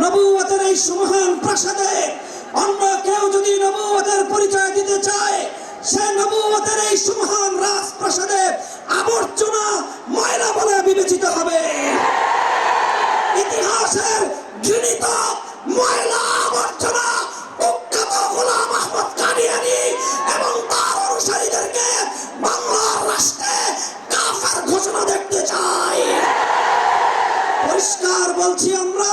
নবুয়তের এই সুমহান প্রাসাদে অন্য কেউ যদি নবুয়তের পরিচয় দিতে চায়, সে নবুয়তের এই সুমহান রাজপ্রাসাদে আবর্জনা, ময়লা বলে বিবেচিত হবে। ইতিহাসের ঘৃণিত ময়লা আবর্জনা কুখ্যাত গোলাম আহমদ কাদিয়ানি এবং তার অনুসারীদেরকে বাংলার রাষ্ট্রে কাফের ঘোষণা দেখতে চাই পরিষ্কার বলছি আমরা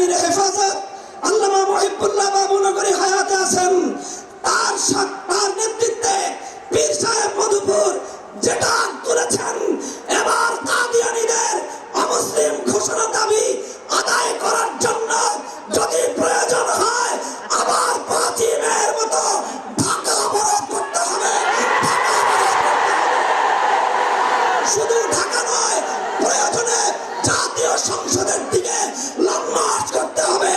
যেটা তুলেছেন এবার কাদিয়ানীদের অমুসলিম ঘোষণা দাবি আদায় করার জন্য যদি প্রয়োজন হয়, আবার পাঁচই মেয়ের মতো ঢাকা অবরোধ করতে হবে। শুধু ঢাকা নয়, প্রয়োজনে জাতীয় সংসদের দিকে লং মার্চ করতে হবে।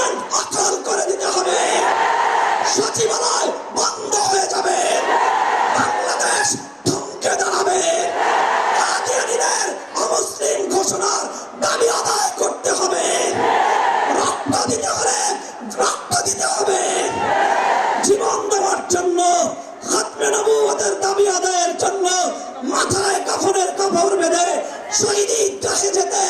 পার্লামেন্ট অচল করে দিতে হবে। সচিবালয় বন্ধ হয়ে যাবে। বাংলাদেশ থমকে দাঁড়াবে। কাদিয়ানীদের অমুসলিম ঘোষণার দাবি আদায় করতে হবে। রক্ত দিতে হলে রক্ত দিতে হবে। জীবন দেওয়ার জন্য হাতমে নবুয়তের দাবি আদায়ের জন্য মাথায় কাফনের কাপড় বেঁধে শহীদ ঈদগাহে যেতে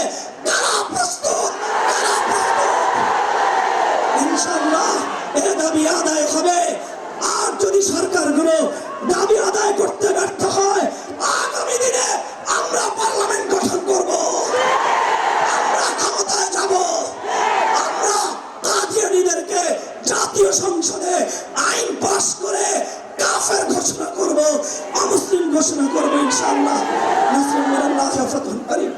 জাতীয় সংসদে আইন পাস করে কাফের ঘোষণা করব, অমুসলিম ঘোষণা করব ইনশাআল্লাহ। নাসরুল্লাহ ফাতুল করিম